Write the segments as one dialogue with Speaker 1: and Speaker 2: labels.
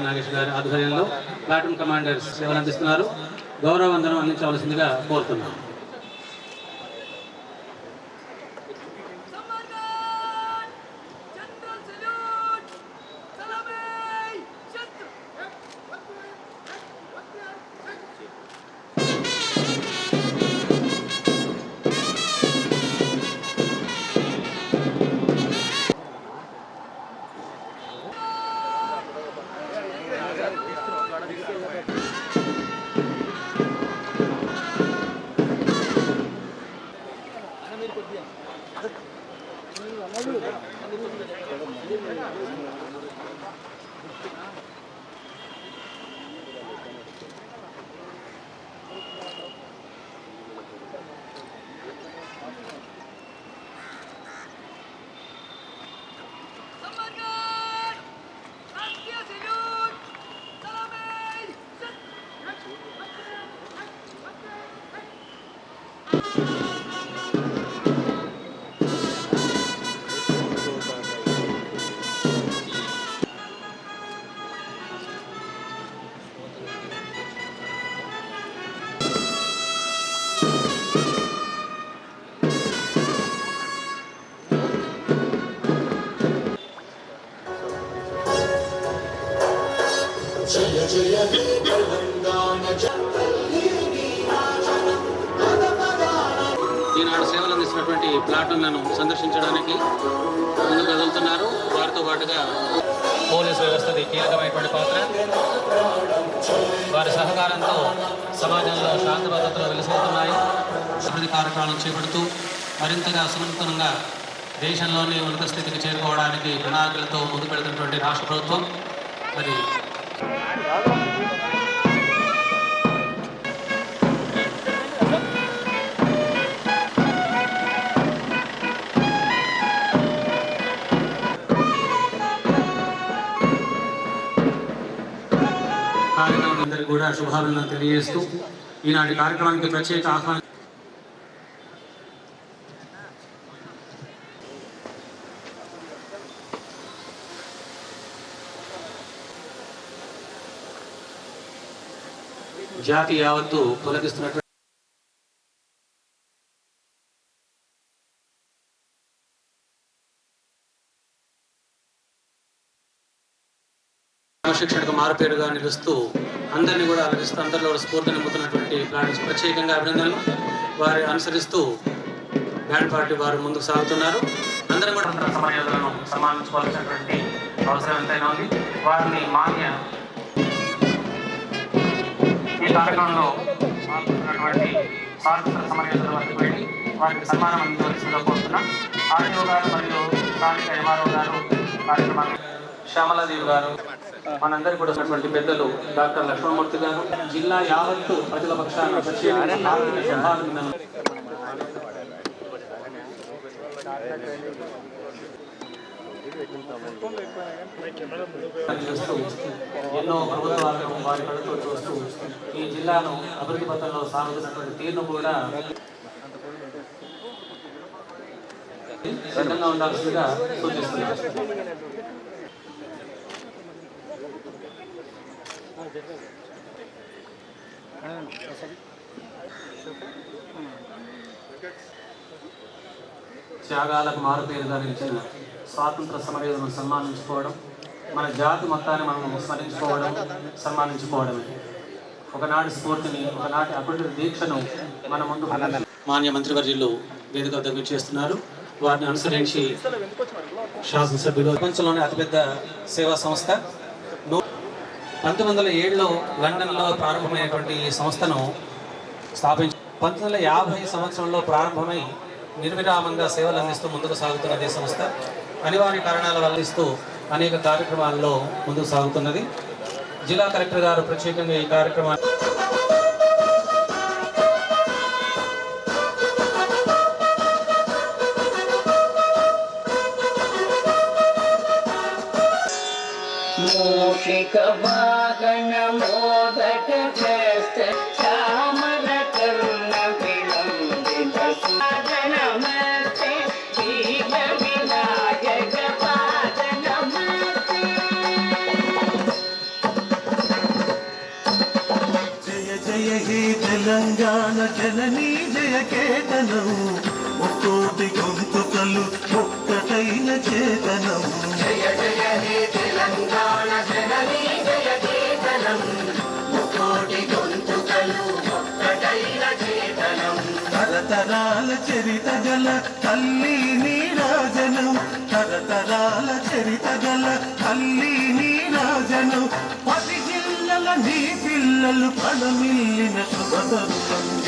Speaker 1: నాగేష్ గారి ఆధ్వర్యంలో platoon commanders సేవలు అందిస్తున్నారు గౌరవ వందనం అందించవలసిందిగా కోరుతున్నాను అందిస్తున్నటువంటి సందర్శించడానికి ముందుకు కదులుతున్నారు వారితో పాటుగా పోలీస్ వ్యవస్థది కీలకమైనటువంటి పాత్ర. వారి సహకారంతో సమాజంలో శాంతి భద్రతలు వెలుసుకుతున్నాయి అభివృద్ధి కార్యక్రమాలను చేపడుతూ మరింతగా సునూతనంగా దేశంలోనే ఉన్నత స్థితికి చేరుకోవడానికి ప్రణాళికలతో ముందుకు పెడుతున్నటువంటి రాష్ట్ర ప్రభుత్వం. మరి కూడా శుభాభినందనలు తెలియజేస్తూ ఈనాటి కార్యక్రమానికి ప్రత్యేక ఆహ్వానం జాతి యావత్తు తొలగిస్తున్నటువంటి క్రమశిక్షణకు మారుపేరుగా నిలుస్తూ అందరినీ కూడా అలరిస్తూ అందరిలో స్ఫూర్తి నింపుతున్నటువంటి ప్లాంట్స్ ప్రత్యేకంగా అభినందనలు. వారి అనుసరిస్తూ బ్యాండ్ పార్టీ వారు ముందుకు సాగుతున్నారు. అందరం కూడా అందరి సమయోధులను సమానించుకోవాల్సినటువంటి అవసరం ఎంతైనా ఉంది. వారిని మాన్య ఈ కార్యక్రమంలో పాల్గొన్నటువంటి స్వాతంత్ర సమరయోధుల వద్దకు వెళ్ళి వారికి సన్మానం అందించవలసిందిగా కోరుతున్నాం. ఆర్టీఓ గారు మరియు స్థానిక ఎంఆర్ఓ గారు కార్యక్రమాన్ని శ్యామలాదేవి గారు మనందరి కూడా ఉన్నటువంటి పెద్దలు డాక్టర్ లక్ష్మణమూర్తి గారు జిల్లా యావత్తు ప్రజల పక్షాన చూస్తూ ఎన్నో ప్రభుత్వాలను వారి కడుతూ చూస్తూ ఈ జిల్లాను అభివృద్ధి పథంలో సాగుతున్నటువంటి తీరును కూడా సిద్ధంగా ఉండాల్సిందిగా సూచిస్తున్నారు త్యాగాలకు మారుపేరుగా నిలిచిన స్వాతంత్ర సమరయోధులను సన్మానించుకోవడం మన జాతి మొత్తాన్ని మనం స్మరించుకోవడం సన్మానించుకోవడమే. ఒకనాటి స్ఫూర్తిని ఒకనాటి అభివృద్ధి దీక్షను మన ముందు మాన్య మంత్రివర్యులు వేదిక దగ్గర చేస్తున్నారు వారిని అనుసరించి శాసనసభ్యులు ప్రపంచంలోనే అతిపెద్ద సేవా సంస్థ. పంతొమ్మిది వందల ఏడులో లండన్లో ప్రారంభమైనటువంటి ఈ సంస్థను స్థాపించి పంతొమ్మిది వందల యాభై సంవత్సరంలో ప్రారంభమై నిర్విరామంగా సేవలు అందిస్తూ ముందుకు సాగుతున్నది సంస్థ అనివార్య కారణాల వల్ల ఇస్తూ అనేక కార్యక్రమాల్లో ముందుకు సాగుతున్నది. జిల్లా కలెక్టర్ గారు ప్రత్యేకంగా ఈ కార్యక్రమాన్ని
Speaker 2: మూషిక వాహన మోదట ప్రస్థ చామర కర్ణ విలంబిత సాధన మస్తే ఈల వినాయక పాదన
Speaker 3: మస్తే జయ
Speaker 4: జయ హే తెలంగాణ జననీ జయ కేతనం. ముకోటి గొంతుకలు ఒక్కటైన చేతనము
Speaker 3: తరతరాల చరిత గల తల్లి నీరాజనం. తరతరాల చరిత గల తల్లి నీరాజనం. పది జిల్లల నీ పిల్లలు పడమిల్లిన శుభతరుణం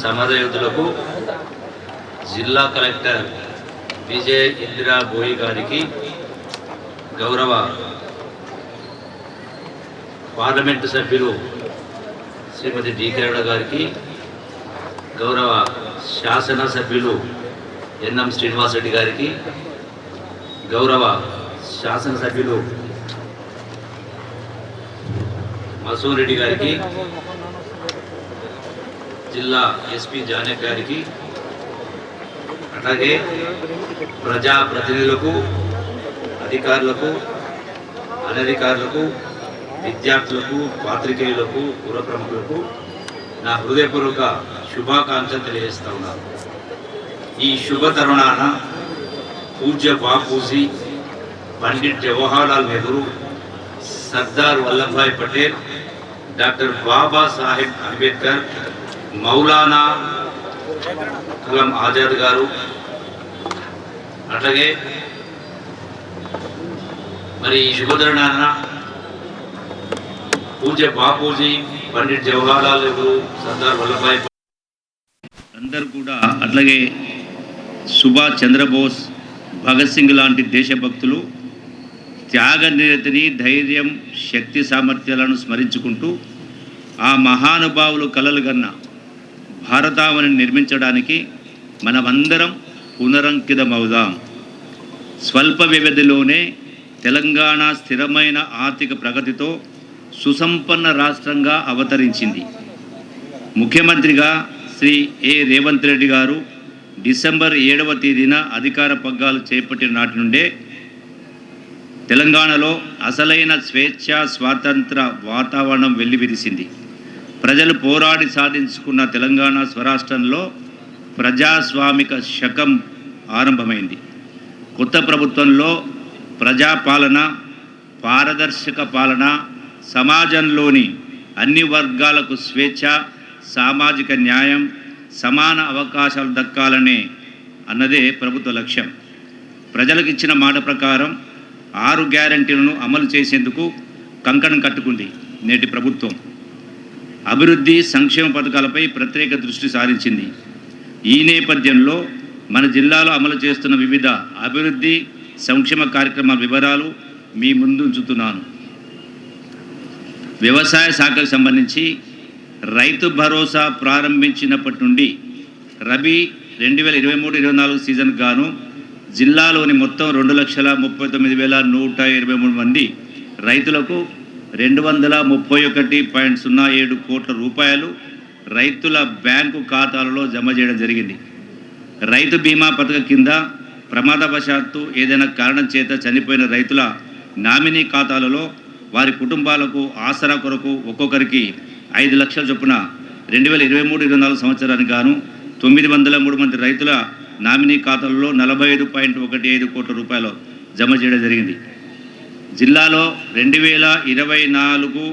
Speaker 5: సమరయోధులకు జిల్లా కలెక్టర్ విజయ్ ఇందిరా బోయి గారికి గౌరవ పార్లమెంటు సభ్యులు శ్రీమతి డి కరుణ గారికి గౌరవ శాసనసభ్యులు ఎన్ఎం శ్రీనివాసరెడ్డి గారికి గౌరవ శాసనసభ్యులు మసూర్ రెడ్డి గారికి జిల్లా ఎస్పీ జానక్ గారికి అలాగే ప్రజా ప్రతినిధులకు అధికారులకు అనధికారులకు విద్యార్థులకు పాత్రికేయులకు పుర ప్రముఖులకు నా హృదయపూర్వక శుభాకాంక్షలు తెలియజేస్తా ఉన్నాను. ఈ శుభ తరుణాన పూజ్య బాపూజీ పండిట్ జవహర్లాల్ నెహ్రూ సర్దార్ వల్లభాయ్ పటేల్ డాక్టర్ బాబా సాహెబ్ అంబేద్కర్ మౌలానా కలాం ఆజాద్ గారు. అట్లాగే మరి ఈ శుభదరణాన పూజ్య బాపూజీ పండిట్ జవహర్లాల్ నెహ్రూ సర్దార్ వల్లభాయ్ అందరు కూడా అట్లాగే సుభాష్ చంద్రబోస్ భగత్ సింగ్ లాంటి దేశభక్తులు త్యాగ నిరతిని ధైర్యం శక్తి సామర్థ్యాలను స్మరించుకుంటూ ఆ మహానుభావులు కలలు కన్నా భారతావని నిర్మించడానికి మనమందరం పునరంకితమవుదాం. స్వల్ప వ్యవధిలోనే తెలంగాణ స్థిరమైన ఆర్థిక ప్రగతితో సుసంపన్న రాష్ట్రంగా అవతరించింది. ముఖ్యమంత్రిగా శ్రీ ఏ. రేవంత్ రెడ్డి గారు డిసెంబర్ ఏడవ తేదీన అధికార పగ్గాలు చేపట్టిన నాటి నుండే తెలంగాణలో అసలైన స్వేచ్ఛ స్వాతంత్ర వాతావరణం వెల్లివిరిసింది. ప్రజలు పోరాడి సాధించుకున్న తెలంగాణ స్వరాష్ట్రంలో ప్రజాస్వామిక శకం ఆరంభమైంది. కొత్త ప్రభుత్వంలో ప్రజాపాలన పారదర్శక పాలన సమాజంలోని అన్ని వర్గాలకు స్వేచ్ఛ సామాజిక న్యాయం సమాన అవకాశాలు దక్కాలనే అన్నదే ప్రభుత్వ లక్ష్యం. ప్రజలకు ఇచ్చిన మాట ప్రకారం ఆరు గ్యారంటీలను అమలు చేసేందుకు కంకణం కట్టుకుంది నేటి ప్రభుత్వం. అభివృద్ధి సంక్షేమ పథకాలపై ప్రత్యేక దృష్టి సారించింది. ఈ నేపథ్యంలో మన జిల్లాలో అమలు చేస్తున్న వివిధ అభివృద్ధి సంక్షేమ కార్యక్రమాల వివరాలు మీ ముందు ఉంచుతున్నాను. వ్యవసాయ శాఖకు సంబంధించి రైతు భరోసా ప్రారంభించినప్పటి నుండి రబీ రెండు వేల ఇరవై మూడు ఇరవై నాలుగు సీజన్ గాను జిల్లాలోని మొత్తం రెండు లక్షల ముప్పై తొమ్మిది వేల నూట ఇరవై మూడు మంది రైతులకు రెండు వందల ముప్పై ఒకటి పాయింట్ సున్నా ఏడు కోట్ల రూపాయలు రైతుల బ్యాంకు ఖాతాలలో జమ చేయడం జరిగింది. రైతు బీమా పథకం కింద ప్రమాదవశాత్తు ఏదైనా కారణం చేత చనిపోయిన రైతుల నామినీ ఖాతాలలో వారి కుటుంబాలకు ఆసరా కొరకు ఒక్కొక్కరికి ఐదు లక్షల చొప్పున రెండు వేల ఇరవై మూడు ఇరవై నాలుగు సంవత్సరానికి గాను తొమ్మిది వందల మూడు మంది రైతుల నామినీ ఖాతాలలో నలభై ఐదు పాయింట్ ఒకటి ఐదు కోట్ల రూపాయలు జమ చేయడం జరిగింది. జిల్లాలో రెండు వేల ఇరవై నాలుగు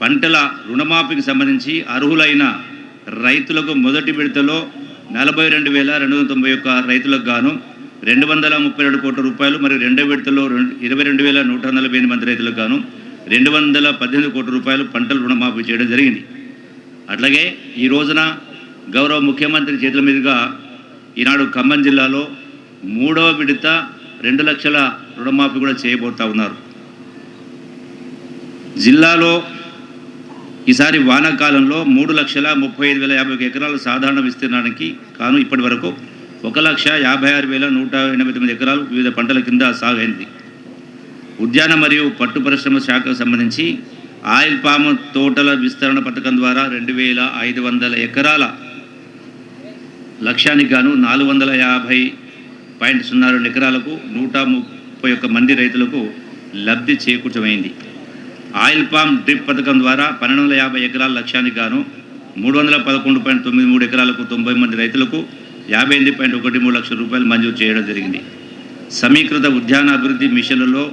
Speaker 5: పంటల రుణమాఫీకి సంబంధించి అర్హులైన రైతులకు మొదటి విడతలో నలభై రెండు వేల రెండు వందల తొంభై ఒక్క రైతులకు గాను రెండు వందల ముప్పై రెండు కోట్ల రూపాయలు మరియు రెండో విడతలో రెండు ఇరవై రెండు వేల నూట నలభై ఎనిమిది మంది రైతులకు గాను రెండు వందల పద్దెనిమిది కోట్ల రూపాయలు పంటల రుణమాఫీ చేయడం జరిగింది. అట్లాగే ఈ రోజున గౌరవ ముఖ్యమంత్రి చేతుల మీదుగా ఈనాడు ఖమ్మం జిల్లాలో మూడవ విడత రెండు లక్షల రుణమాఫీ కూడా చేయబోతా ఉన్నారు. జిల్లాలో ఈసారి వానాకాలంలో మూడు లక్షల ముప్పై ఐదు వేల యాభై ఎకరాల సాధారణ విస్తీర్ణానికి కాను ఇప్పటి వరకు ఒక లక్ష యాభై ఆరు వేల నూట ఎనభై తొమ్మిది ఎకరాలు వివిధ పంటల కింద సాగైంది. ఉద్యాన మరియు పట్టు పరిశ్రమ శాఖకు సంబంధించి ఆయిల్ పామ్ తోటల విస్తరణ పథకం ద్వారా రెండు వేల ఐదు వందల ఎకరాల లక్ష్యానికి గాను నాలుగు వందల యాభై పాయింట్ సున్నా రెండు ఎకరాలకు నూట ముప్పై ఒక్క మంది రైతులకు లబ్ధి చేకూర్చమైంది. ఆయిల్ పామ్ డ్రిప్ పథకం ద్వారా పన్నెండు వందల యాభై ఎకరాల లక్ష్యానికి గాను మూడు వందల పదకొండు పాయింట్ తొమ్మిది మూడు ఎకరాలకు తొంభై మంది రైతులకు యాభై ఎనిమిది పాయింట్ ఒకటి మూడు లక్షల రూపాయలు మంజూరు చేయడం జరిగింది. సమీకృత ఉద్యాన అభివృద్ధి మిషన్లలో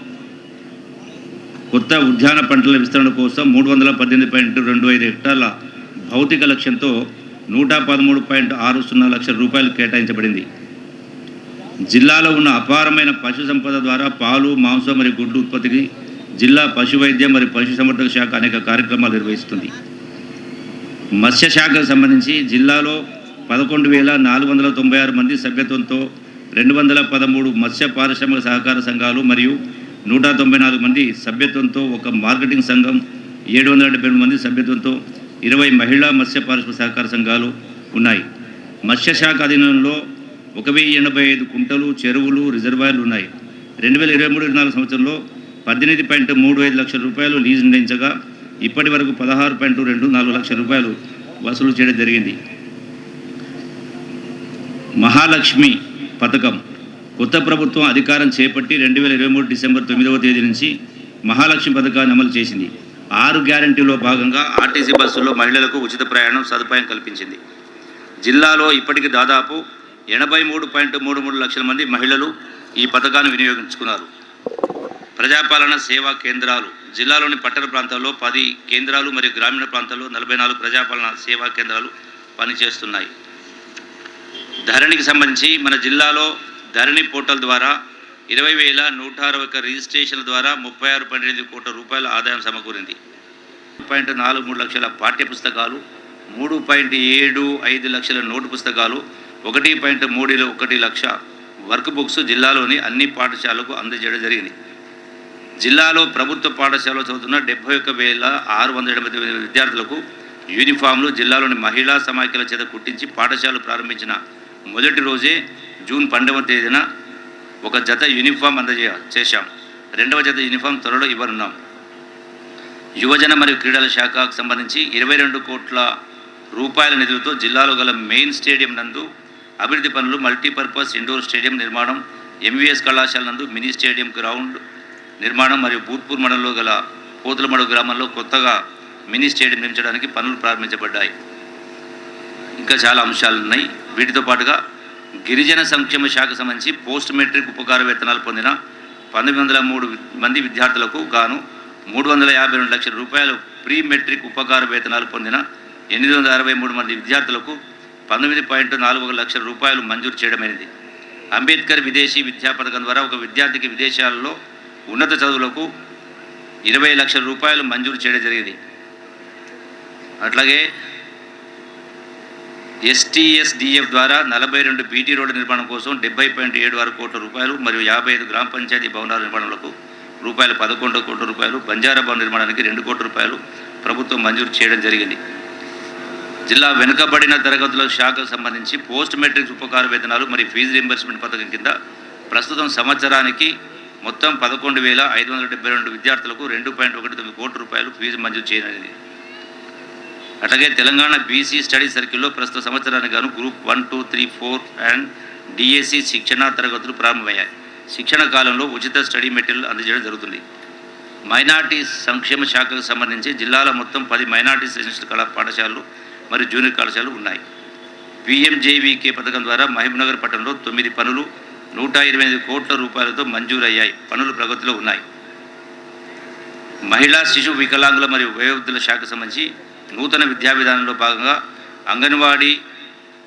Speaker 5: కొత్త ఉద్యాన పంటల విస్తరణ కోసం మూడు వందల పద్దెనిమిది పాయింట్ రెండు ఐదు హెక్టార్ల భౌతిక లక్ష్యంతో నూట పదమూడు పాయింట్ ఆరు సున్నా లక్షల రూపాయలు కేటాయించబడింది. జిల్లాలో ఉన్న అపారమైన పశు సంపద ద్వారా పాలు మాంసం మరియు గుడ్డు ఉత్పత్తికి జిల్లా పశు వైద్యం మరియు పశు సంవర్ధక శాఖ అనేక కార్యక్రమాలు నిర్వహిస్తుంది. మత్స్య శాఖకు సంబంధించి జిల్లాలో పదకొండు వేల నాలుగు వందల తొంభై ఆరు మంది సభ్యత్వంతో రెండు వందల పదమూడు మత్స్య పారిశ్రామిక సహకార సంఘాలు మరియు నూట తొంభై నాలుగు మంది సభ్యత్వంతో ఒక మార్కెటింగ్ సంఘం ఏడు వందల డెబ్బై మంది సభ్యత్వంతో ఇరవై మహిళా మత్స్య పారిశ్రామిక సహకార సంఘాలు ఉన్నాయి. మత్స్య శాఖ అధీనంలో ఒక వెయ్యి ఎనభై ఐదు కుంటలు చెరువులు రిజర్వాయర్లు ఉన్నాయి. రెండు వేల ఇరవై మూడు ఇరవై నాలుగు సంవత్సరంలో పద్దెనిమిది పాయింట్ మూడు ఐదు లక్షల రూపాయలు లీజు నిర్ణయించగా ఇప్పటి వరకు పదహారు పాయింట్ రెండు నాలుగు లక్షల రూపాయలు వసూలు చేయడం జరిగింది. మహాలక్ష్మి పథకం. కొత్త ప్రభుత్వం అధికారం చేపట్టి రెండు వేల ఇరవై మూడు డిసెంబర్ తొమ్మిదవ తేదీ నుంచి మహాలక్ష్మి పథకాన్ని అమలు చేసింది. ఆరు గ్యారంటీలో భాగంగా ఆర్టీసీ బస్సుల్లో మహిళలకు ఉచిత ప్రయాణం సదుపాయం కల్పించింది. జిల్లాలో ఇప్పటికి దాదాపు ఎనభై మూడు పాయింట్ మూడు మూడు లక్షల మంది మహిళలు ఈ పథకాన్ని వినియోగించుకున్నారు. ప్రజాపాలన సేవా కేంద్రాలు జిల్లాలోని పట్టణ ప్రాంతాల్లో పది కేంద్రాలు మరియు గ్రామీణ ప్రాంతాల్లో నలభై నాలుగు ప్రజాపాలన సేవా కేంద్రాలు పనిచేస్తున్నాయి. ధరణికి సంబంధించి మన జిల్లాలో ధరణి పోర్టల్ ద్వారా ఇరవై వేల నూట అరవై ఒక్క రిజిస్ట్రేషన్ల ద్వారా ముప్పై ఆరు పాయింట్ ఎనిమిది కోట్ల రూపాయల ఆదాయం సమకూరింది. పాయింట్ నాలుగు మూడు లక్షల పాఠ్య పుస్తకాలు మూడు పాయింట్ ఏడు ఐదు లక్షల నోటు పుస్తకాలు ఒకటి పాయింట్ మూడులో ఒకటి లక్ష వర్క్ బుక్స్ జిల్లాలోని అన్ని పాఠశాలకు అందజేయడం జరిగింది. జిల్లాలో ప్రభుత్వ పాఠశాలలో చదువుతున్న డెబ్బై ఒక్క వేల ఆరు వందల ఎనభై తొమ్మిది విద్యార్థులకు యూనిఫామ్లు జిల్లాలోని మహిళా సమాఖ్యల చేత కుట్టించి పాఠశాలలు ప్రారంభించిన మొదటి రోజే జూన్ పన్నెండవ తేదీన ఒక జత యూనిఫామ్ అందజే చేశాం. రెండవ జత యూనిఫామ్ త్వరలో ఇవ్వనున్నాం. యువజన మరియు క్రీడల శాఖకు సంబంధించి ఇరవై రెండు కోట్ల రూపాయల నిధులతో జిల్లాలో గల మెయిన్ స్టేడియం నందు అభివృద్ధి పనులు మల్టీపర్పస్ ఇండోర్ స్టేడియం నిర్మాణం ఎంవీఎస్ కళాశాల నందు మినీ స్టేడియం గ్రౌండ్ నిర్మాణం మరియు భూత్పూర్ మండలంలో గల పోతులమడు గ్రామంలో కొత్తగా మినీ స్టేడియం నిర్మించడానికి పనులు ప్రారంభించబడ్డాయి. ఇంకా చాలా అంశాలు ఉన్నాయి. వీటితో పాటుగా గిరిజన సంక్షేమ శాఖ సంబంధించి పోస్ట్ మెట్రిక్ ఉపకార వేతనాలు పొందిన పంతొమ్మిది వందల మూడు మంది విద్యార్థులకు గాను మూడు వందల యాభై రెండు లక్షల రూపాయలు ప్రీ మెట్రిక్ ఉపకార వేతనాలు పొందిన ఎనిమిది వందల అరవై మూడు మంది విద్యార్థులకు పంతొమ్మిది పాయింట్ నాలుగు ఒక లక్షల రూపాయలు మంజూరు చేయడమైనది. అంబేద్కర్ విదేశీ విద్యా పథకం ద్వారా ఒక విద్యార్థికి విదేశాల్లో ఉన్నత చదువులకు ఇరవై లక్షల రూపాయలు మంజూరు చేయడం జరిగింది. అట్లాగే ఎస్టీఎస్డిఎఫ్ ద్వారా నలభై రెండు బీటీ రోడ్డు నిర్మాణం కోసం డెబ్బై పాయింట్ ఏడు ఆరు కోట్ల రూపాయలు మరియు యాభై ఐదు గ్రామ పంచాయతీ భవనాల నిర్మాణాలకు రూపాయలు పదకొండు కోట్ల రూపాయలు బంజారా భవన నిర్మాణానికి రెండు కోట్ల రూపాయలు ప్రభుత్వం మంజూరు చేయడం జరిగింది. జిల్లా వెనుకబడిన తరగతుల శాఖకు సంబంధించి పోస్ట్ మెట్రిక్ ఉపకార వేతనాలు మరియు ఫీజు రీంబర్స్మెంట్ పథకం కింద ప్రస్తుతం సంవత్సరానికి మొత్తం పదకొండు వేల ఐదు వందల డెబ్బై రెండు విద్యార్థులకు రెండు పాయింట్ ఒకటి తొమ్మిది కోట్ల రూపాయలు ఫీజు మంజూరు చేయనుంది. అట్లాగే తెలంగాణ బీసీ స్టడీ సర్కిల్లో ప్రస్తుత సంవత్సరానికి గాను group one two three four and DSC శిక్షణ తరగతులు ప్రారంభమయ్యాయి. శిక్షణ కాలంలో ఉచిత స్టడీ మెటీరియల్ అందజేయడం జరుగుతుంది. మైనార్టీ సంక్షేమ శాఖకు సంబంధించి జిల్లాల మొత్తం పది మైనార్టీ రెసిడెన్షియల్ కళా పాఠశాలలు మరియు జూనియర్ కళాశాలలు ఉన్నాయి. పిఎంజేవీకే పథకం ద్వారా మహబూబ్నగర్ పట్టణంలో తొమ్మిది పనులు నూట ఇరవై ఐదు కోట్ల రూపాయలతో మంజూరయ్యాయి. పనులు ప్రగతిలో ఉన్నాయి. మహిళా శిశు వికలాంగుల మరియు వయోవృద్ధుల శాఖ సంబంధించి నూతన విద్యా విధానంలో భాగంగా అంగన్వాడీ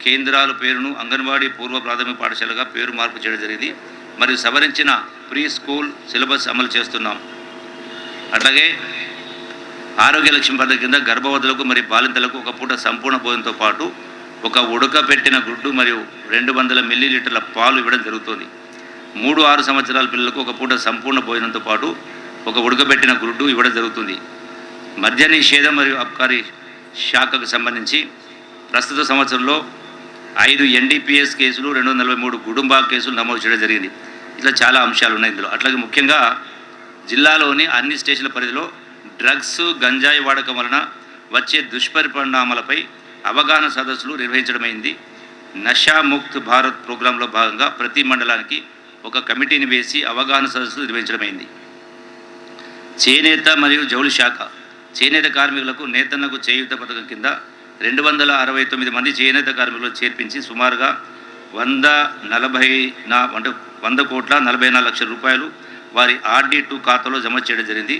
Speaker 5: కేంద్రాల పేరును అంగన్వాడీ పూర్వ ప్రాథమిక పాఠశాలగా పేరు మార్పు చేయడం జరిగింది. మరియు సవరించిన ప్రీ స్కూల్ సిలబస్ అమలు చేస్తున్నాం. అట్లాగే ఆరోగ్య లక్ష్యం పథకం కింద గర్భవతులకు మరియు బాలింతలకు ఒక పూట సంపూర్ణ భోజనంతో పాటు ఒక ఉడకపెట్టిన గుడ్డు మరియు రెండు వందల మిల్లీలీటర్ల పాలు ఇవ్వడం జరుగుతుంది. మూడు ఆరు సంవత్సరాల పిల్లలకు ఒక పూట సంపూర్ణ భోజనంతో పాటు ఒక ఉడకబెట్టిన గుడ్డు ఇవ్వడం జరుగుతుంది. మద్య నిషేధం మరియు అబ్కారీ శాఖకు సంబంధించి ప్రస్తుత సంవత్సరంలో ఐదు ఎన్డీపీఎస్ కేసులు రెండు వందల నలభై మూడు కుటుంబ కేసులు నమోదు చేయడం జరిగింది. ఇట్లా చాలా అంశాలు ఉన్నాయి ఇందులో. అట్లాగే ముఖ్యంగా జిల్లాలోని అన్ని స్టేషన్ల పరిధిలో డ్రగ్స్ గంజాయి వాడకం వలన వచ్చే దుష్పరిణామాలపై అవగాహన సదస్సులు నిర్వహించడమైంది. నషా ముక్త్ భారత్ ప్రోగ్రాంలో భాగంగా ప్రతి మండలానికి ఒక కమిటీని వేసి అవగాహన సదస్సులు నిర్వహించడమైంది. చేనేత మరియు జౌళి శాఖ చేనేత కార్మికులకు నేతన్నకు చేయూత పథకం కింద రెండు వందల అరవై తొమ్మిది మంది చేనేత కార్మికులు చేర్పించి సుమారుగా వంద నలభై నా అంటే వంద కోట్ల నలభై నాలుగు లక్షల రూపాయలు వారి ఆర్డీ టూ ఖాతాలో జమ చేయడం జరిగింది.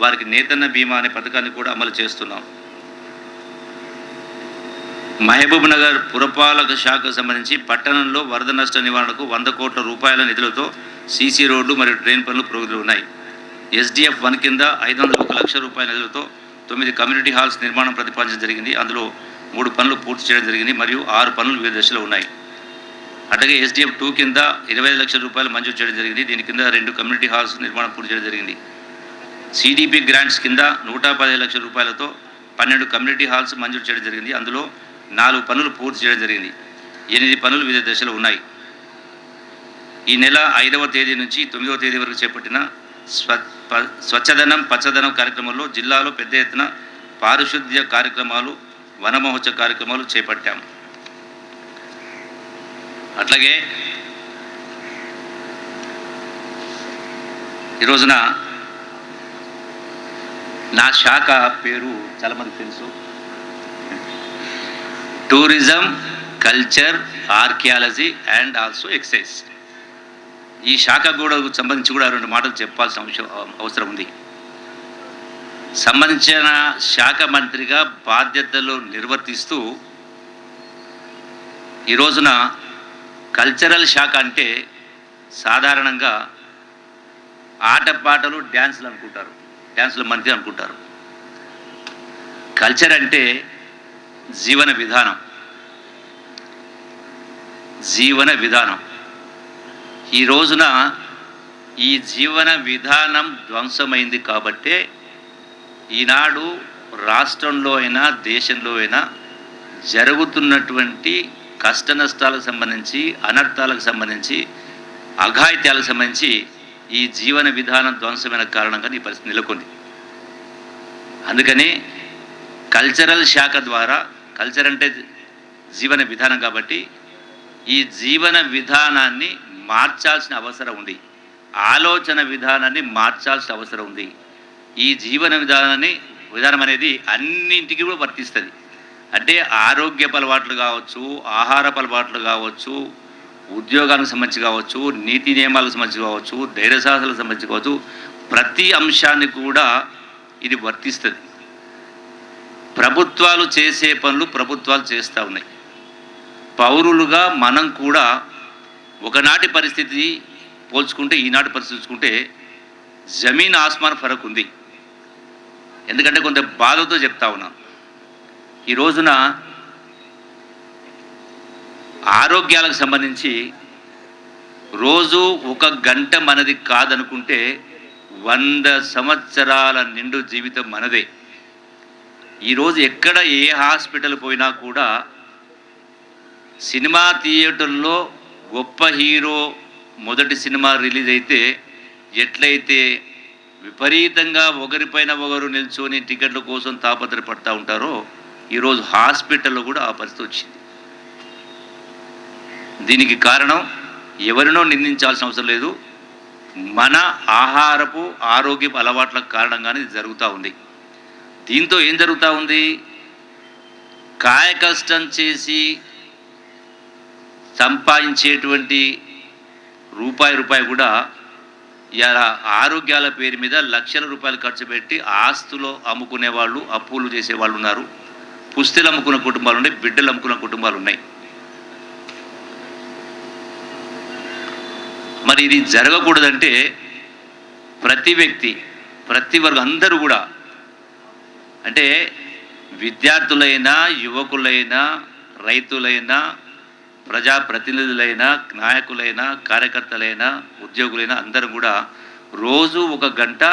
Speaker 5: వారికి నేతన్న బీమా అనే పథకాన్ని కూడా అమలు చేస్తున్నాం. మహబూబ్ నగర్ పురపాలక శాఖకు సంబంధించి పట్టణంలో వరద నష్ట నివారణకు వంద కోట్ల రూపాయల నిధులతో సీసీ రోడ్లు మరియు ట్రైన్ పనులు పురోగతులు ఉన్నాయి. ఎస్డిఎఫ్ వన్ కింద ఐదు వందల ఒక లక్ష రూపాయల నిధులతో తొమ్మిది కమ్యూనిటీ హాల్స్ నిర్మాణం ప్రతిపాదించడం జరిగింది. అందులో మూడు పనులు పూర్తి చేయడం జరిగింది. మరియు ఆరు పనులు వివిధ దశలో ఉన్నాయి. అట్లాగే ఎస్డిఎఫ్ టూ కింద ఇరవై లక్షల రూపాయలు మంజూరు చేయడం జరిగింది. దీని కింద రెండు కమ్యూనిటీ హాల్స్ నిర్మాణం పూర్తి చేయడం జరిగింది. సిడిపి గ్రాంట్స్ కింద నూట పదిహేను లక్షల రూపాయలతో పన్నెండు కమ్యూనిటీ హాల్స్ మంజూరు చేయడం జరిగింది. అందులో నాలుగు పనులు పూర్తి చేయడం జరిగింది. ఎనిమిది పనులు వివిధ దశలు ఉన్నాయి. ఈ నెల ఐదవ తేదీ నుంచి తొమ్మిదవ తేదీ వరకు చేపట్టిన స్వ ప- స్వచ్ఛదనం పచ్చదనం కార్యక్రమంలో జిల్లాలో పెద్ద ఎత్తున పారిశుద్ధ్య కార్యక్రమాలు వన మహోత్సవ కార్యక్రమాలు చేపట్టాం. అట్లాగే ఈరోజున నా శాఖ పేరు చాలామంది తెలుసు. Tourism culture archaeology and also excise ఈ శాఖ కూడా సంబంధించి కూడా రెండు మాటలు చెప్పాల్సిన అంశం అవసరం ఉంది. సంబంధించిన శాఖ మంత్రిగా బాధ్యతలు నిర్వర్తిస్తూ ఈ రోజున కల్చరల్ శాఖ అంటే సాధారణంగా ఆటపాటలు డ్యాన్సులు అనుకుంటారు. డ్యాన్స్లో మంత్రి అనుకుంటారు. కల్చర్ అంటే జీవన విధానం. జీవన విధానం. ఈ రోజున ఈ జీవన విధానం ధ్వంసమైంది కాబట్టే ఈనాడు రాష్ట్రంలో అయినా దేశంలో అయినా జరుగుతున్నటువంటి కష్ట నష్టాలకు సంబంధించి అనర్థాలకు సంబంధించి అఘాయిత్యాలకు సంబంధించి ఈ జీవన విధానం ధ్వంసమైన కారణంగా ఈ పరిస్థితి నెలకొంది. అందుకని కల్చరల్ శాఖ ద్వారా కల్చర్ అంటే జీవన విధానం కాబట్టి ఈ జీవన విధానాన్ని మార్చాల్సిన అవసరం ఉంది. ఆలోచన విధానాన్ని మార్చాల్సిన అవసరం ఉంది. ఈ జీవన విధానాన్ని విధానం అనేది అన్నింటికి కూడా వర్తిస్తుంది. అంటే ఆరోగ్యపు అలవాట్లు కావచ్చు ఆహారపు అలవాట్లు కావచ్చు ఉద్యోగానికి సంబంధించి కావచ్చు నీతి నియమాలకు సంబంధించి కావచ్చు ధైర్య సాహసాలకు సంబంధించి కావచ్చు ప్రతి అంశాన్ని కూడా ఇది వర్తిస్తుంది. ప్రభుత్వాలు చేసే పనులు ప్రభుత్వాలు చేస్తూ ఉన్నాయి. పౌరులుగా మనం కూడా ఒకనాటి పరిస్థితి పోల్చుకుంటే ఈనాటి పరిస్థితి చూసుకుంటే జమీన్ ఆస్మాన్ ఫరక్ ఉంది. ఎందుకంటే కొంత బాధతో చెప్తా ఉన్నాను. ఈ రోజున ఆరోగ్యాలకు సంబంధించి రోజు ఒక గంట మనది కాదనుకుంటే వంద సంవత్సరాల నిండు జీవితం మనదే. ఈరోజు ఎక్కడ ఏ హాస్పిటల్ పోయినా కూడా సినిమా థియేటర్లో గొప్ప హీరో మొదటి సినిమా రిలీజ్ అయితే ఎట్లయితే విపరీతంగా ఒకరిపైన ఒకరు నిల్చొని టికెట్ల కోసం తాపత్రపడతా ఉంటారో ఈరోజు హాస్పిటల్లో కూడా ఆ పరిస్థితి వచ్చింది. దీనికి కారణం ఎవరినో నిందించాల్సిన అవసరం లేదు. మన ఆహారపు ఆరోగ్యపు అలవాట్ల కారణంగానే ఇది జరుగుతూ ఉంది. దీంతో ఏం జరుగుతూ ఉంది? కాయ కష్టం చేసి సంపాదించేటువంటి రూపాయి రూపాయి కూడా ఇలా ఆరోగ్యాల పేరు మీద లక్షల రూపాయలు ఖర్చు పెట్టి ఆస్తులో అమ్ముకునే వాళ్ళు అప్పులు చేసే వాళ్ళు ఉన్నారు. పుస్తలు అమ్ముకున్న కుటుంబాలు ఉన్నాయి బిడ్డలు అమ్ముకున్న కుటుంబాలు ఉన్నాయి. మరి ఇది జరగకూడదంటే ప్రతి వ్యక్తి ప్రతి వర్గం అందరూ కూడా అంటే విద్యార్థులైనా యువకులైనా రైతులైనా ప్రజాప్రతినిధులైనా నాయకులైనా కార్యకర్తలైనా ఉద్యోగులైనా అందరూ కూడా రోజు ఒక గంట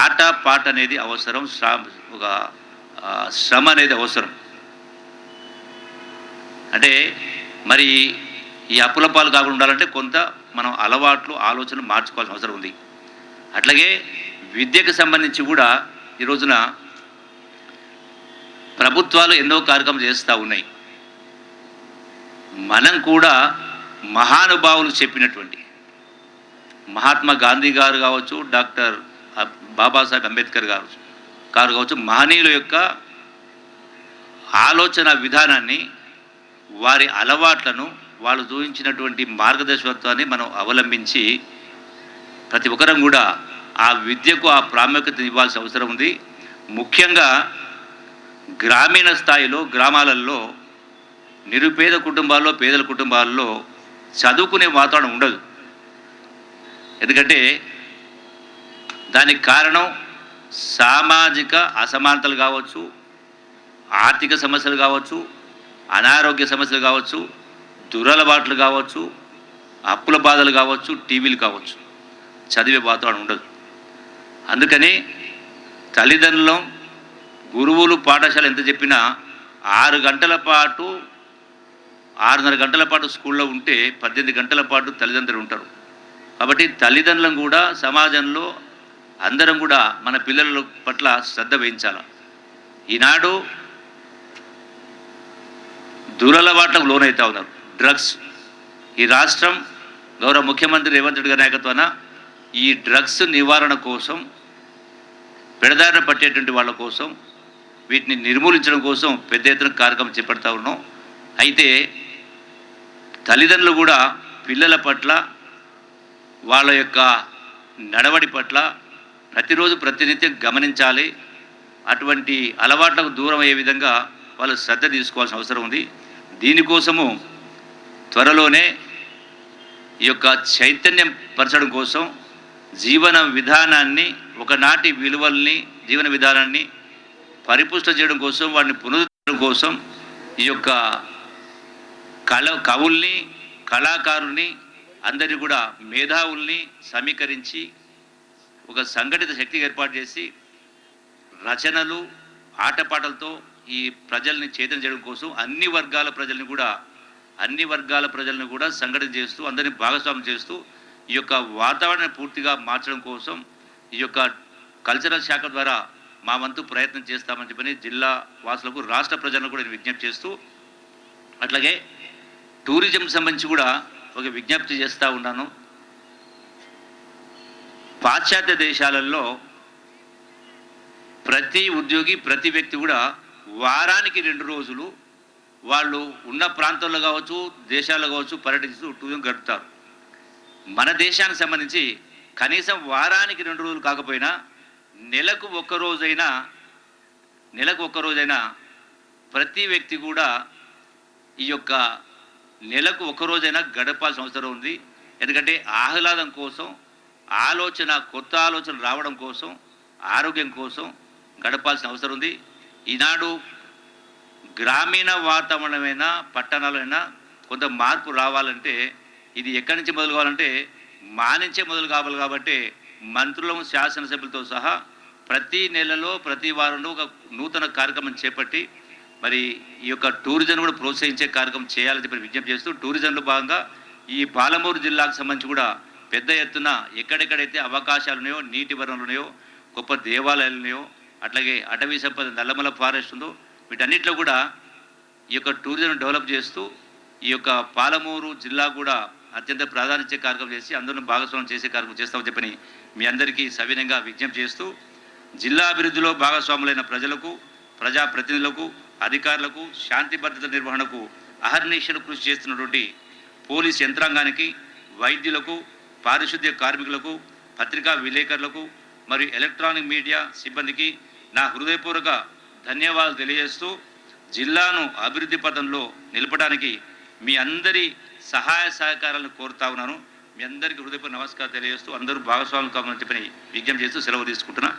Speaker 5: ఆట పాట అనేది అవసరం శ్రమ ఒక శ్రమ అనేది అవసరం. అంటే మరి ఈ అప్పుల పాలు కాకుండా ఉండాలంటే కొంత మనం అలవాట్లు ఆలోచనలు మార్చుకోవాల్సిన అవసరం ఉంది. అట్లాగే విద్యకు సంబంధించి కూడా ఈ రోజున ప్రభుత్వాలు ఎన్నో కార్యక్రమాలు చేస్తూ ఉన్నాయి. మనం కూడా మహానుభావులు చెప్పినటువంటి మహాత్మా గాంధీ గారు కావచ్చు డాక్టర్ బాబాసాహెబ్ అంబేద్కర్ గారు గారు కావచ్చు మహనీయుల యొక్క ఆలోచన విధానాన్ని వారి అలవాట్లను వాళ్ళు చూపించినటువంటి మార్గదర్శకత్వాన్ని మనం అవలంబించి ప్రతి ఒక్కరం కూడా ఆ విద్యకు ఆ ప్రాముఖ్యత ఇవ్వాల్సిన అవసరం ఉంది. ముఖ్యంగా గ్రామీణ స్థాయిలో గ్రామాలలో నిరుపేద కుటుంబాల్లో పేదల కుటుంబాల్లో చదువుకునే వాతావరణం ఉండదు. ఎందుకంటే దానికి కారణం సామాజిక అసమానతలు కావచ్చు ఆర్థిక సమస్యలు కావచ్చు అనారోగ్య సమస్యలు కావచ్చు దురలవాట్లు కావచ్చు అప్పుల బాధలు కావచ్చు టీవీలు కావచ్చు చదివే వాతావరణం ఉండదు. అందుకని తల్లిదండ్రులు గురువులు పాఠశాల ఎంత చెప్పినా ఆరు గంటల పాటు ఆరున్నర గంటల పాటు స్కూల్లో ఉంటే పద్దెనిమిది గంటల పాటు తల్లిదండ్రులు ఉంటారు. కాబట్టి తల్లిదండ్రులను కూడా సమాజంలో అందరం కూడా మన పిల్లల పట్ల శ్రద్ధ వహించాలి. ఈనాడు దురలవాట్లకు లోనైతా ఉన్నారు. డ్రగ్స్ ఈ రాష్ట్రం గౌరవ ముఖ్యమంత్రి రేవంత్ రెడ్డి గారి నాయకత్వాన ఈ డ్రగ్స్ నివారణ కోసం పెడదారిన పట్టేటువంటి వాళ్ళ కోసం వీటిని నిర్మూలించడం కోసం పెద్ద ఎత్తున కార్యక్రమం చేపడతా ఉన్నాం. అయితే తల్లిదండ్రులు కూడా పిల్లల పట్ల వాళ్ళ యొక్క నడవడి పట్ల ప్రతిరోజు ప్రతినిత్యం గమనించాలి. అటువంటి అలవాట్లకు దూరం అయ్యే విధంగా వాళ్ళు శ్రద్ధ తీసుకోవాల్సిన అవసరం ఉంది. దీనికోసము త్వరలోనే ఈ యొక్క చైతన్యం పరచడం కోసం జీవన విధానాన్ని ఒకనాటి విలువల్ని జీవన విధానాన్ని పరిపుష్ట చేయడం కోసం వాడిని పునరుద్ధరణ కోసం ఈ యొక్క కళ కవుల్ని కళాకారుల్ని అందరినీ కూడా మేధావుల్ని సమీకరించి ఒక సంఘటిత శక్తి ఏర్పాటు చేసి రచనలు ఆటపాటలతో ఈ ప్రజల్ని చేతన చేయడం కోసం అన్ని వర్గాల ప్రజల్ని కూడా అన్ని వర్గాల ప్రజలను కూడా సంఘటన చేస్తూ అందరినీ భాగస్వామ్యం చేస్తూ ఈ యొక్క వాతావరణాన్ని పూర్తిగా మార్చడం కోసం ఈ యొక్క కల్చరల్ శాఖ ద్వారా మా వంతు ప్రయత్నం చేస్తామని చెప్పని జిల్లా వాసులకు రాష్ట్ర ప్రజలను కూడా నేను విజ్ఞప్తి చేస్తూ అట్లాగే టూరిజం సంబంధించి కూడా ఒక విజ్ఞప్తి చేస్తూ ఉన్నాను. పాశ్చాత్య దేశాలలో ప్రతి ఉద్యోగి ప్రతి వ్యక్తి కూడా వారానికి రెండు రోజులు వాళ్ళు ఉన్న ప్రాంతాల్లో కావచ్చు దేశాల్లో కావచ్చు పర్యటిస్తూ టూరిజం గడుపుతారు. మన దేశానికి సంబంధించి కనీసం వారానికి రెండు రోజులు కాకపోయినా నెలకు ఒక్కరోజైనా నెలకు ఒక్క రోజైనా ప్రతి వ్యక్తి కూడా ఈ యొక్క నెలకు ఒకరోజైనా గడపాల్సిన అవసరం ఉంది. ఎందుకంటే ఆహ్లాదం కోసం ఆలోచన కొత్త ఆలోచన రావడం కోసం ఆరోగ్యం కోసం గడపాల్సిన అవసరం ఉంది. ఈనాడు గ్రామీణ వాతావరణమైనా పట్టణాలైనా కొంత మార్పు రావాలంటే ఇది ఎక్కడి నుంచి మొదలు కావాలంటే మానించే మొదలు కావాలి కాబట్టి మంత్రులం శాసనసభ్యులతో సహా ప్రతి నెలలో ప్రతి వారంలో ఒక నూతన కార్యక్రమం చేపట్టి మరి ఈ యొక్క టూరిజం కూడా ప్రోత్సహించే కార్యక్రమం చేయాలని చెప్పి విజ్ఞప్తి చేస్తూ టూరిజంలో భాగంగా ఈ పాలమూరు జిల్లాకు సంబంధించి కూడా పెద్ద ఎత్తున ఎక్కడెక్కడైతే అవకాశాలు ఉన్నాయో నీటి వనరులు ఉన్నాయో గొప్ప దేవాలయాలు ఉన్నాయో అట్లాగే అటవీ సంపద నల్లమల ఫారెస్ట్ ఉందో వీటన్నిటిలో కూడా ఈ యొక్క టూరిజం డెవలప్ చేస్తూ ఈ యొక్క పాలమూరు జిల్లా కూడా అత్యంత ప్రాధాన్యత కార్యక్రమం చేసి అందరూ భాగస్వామ్యం చేసే కార్యక్రమం చేస్తామని చెప్పని మీ అందరికీ సవినయంగా విజ్ఞప్తి చేస్తూ జిల్లా అభివృద్ధిలో భాగస్వాములైన ప్రజలకు ప్రజాప్రతినిధులకు అధికారులకు శాంతి భద్రత నిర్వహణకు అహర్నిశలు కృషి చేస్తున్నటువంటి పోలీస్ యంత్రాంగానికి వైద్యులకు పారిశుద్ధ్య కార్మికులకు పత్రికా విలేకరులకు మరియు ఎలక్ట్రానిక్ మీడియా సిబ్బందికి నా హృదయపూర్వక ధన్యవాదాలు తెలియజేస్తూ జిల్లాను అభివృద్ధి పథంలో నిలపడానికి మీ అందరి సహాయ సహకారాలను కోరుతా ఉన్నాను. మీ అందరికీ హృదయపూర్వ నమస్కారం తెలియజేస్తూ అందరూ భాగస్వాములు కావాలని చెప్పని విజ్ఞప్తి చేస్తూ సెలవు తీసుకుంటున్నా.